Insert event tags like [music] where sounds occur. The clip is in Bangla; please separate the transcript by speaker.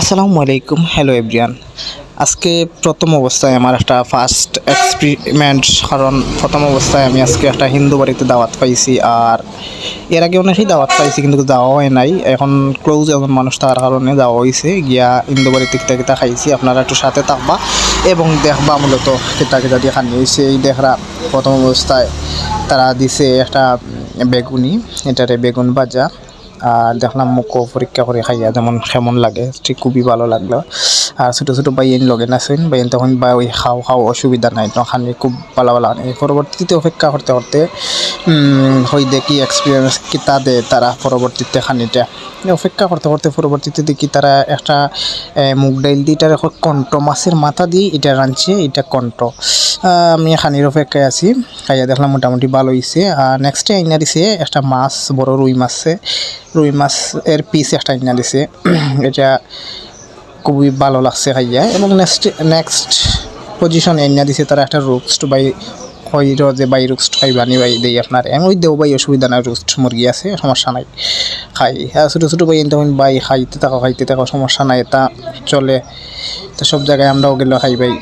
Speaker 1: আসসালামু আলাইকুম হ্যালো এভরিয়ান আজকে প্রথম অবস্থায় আমার একটা ফার্স্ট এক্সপেরিমেন্ট কারণ প্রথম অবস্থায় আমি আজকে একটা হিন্দু বাড়িতে দাওয়াত পাইছি আর এর আগে অনেকই দাওয়াত পাইছি কিন্তু যাওয়া হয় নাই। এখন ক্লোজ এমন মানুষ তার কারণে যাওয়া হয়েছে গিয়া হিন্দু বাড়িতে কিতা কিতা খাইছি, আপনারা একটু সাথে থাকবা এবং দেখবা মূলত কিতা কিতা দিয়ে খানি এই দেখরা প্রথম অবস্থায় তারা দিছে একটা বেগুনি, এটারে বেগুন ভাজা। আর দেখলাম মুখও পরীক্ষা করে খাইয়া যেমন কেমন লাগে, ঠিক খুবই ভালো লাগল। আর ছোটো ছোটো বাইন লগে নাছেন বাইন তখন বা ওই খাও খাও অসুবিধা নাই তখন খুব ভালো ভালো লাগে পরবর্তীতে অপেক্ষা করতে করতে হই দেখি এক্সপিরিয়েন্স কিতা দে, তারা পরবর্তীতে খানিটা। অপেক্ষা করতে করতে পরবর্তীতে দেখি তারা একটা মুগ ডাইল দিয়ে এটার কণ্ঠ, মাছের মাথা দিয়ে এটা রাঁধছে, এটা কণ্ঠ। আমি খানির অপেক্ষায় আছি। খাইয়া দেখলাম মোটামুটি ভালো হয়েছে আর নেক্সট আইনা দিছে একটা মাছ, বড় রুই মাছে রুই মাছ এর পিস একটা আইনা দিছে। [clears throat] এটা খুবই ভালো লাগছে খাইয়া। এবং নেক্সট নেক্সট পজিশনে আইনা দিছে তারা একটা রোস্ট বাই ওই যে বাই রোস্ট খাইবানি বাই দেই আপনার। আমি ওই দেও বাই অসুবিধা নাই রোস্ট মুরগি আছে, সমস্যা নাই, খাই। আর ছোটো ছোটো বাই তখন বাই খাইতে থাকো খাইতে থাকো, সমস্যা নাই এটা চলে। তো সব জায়গায় আমরাও গেলেও খাই বাই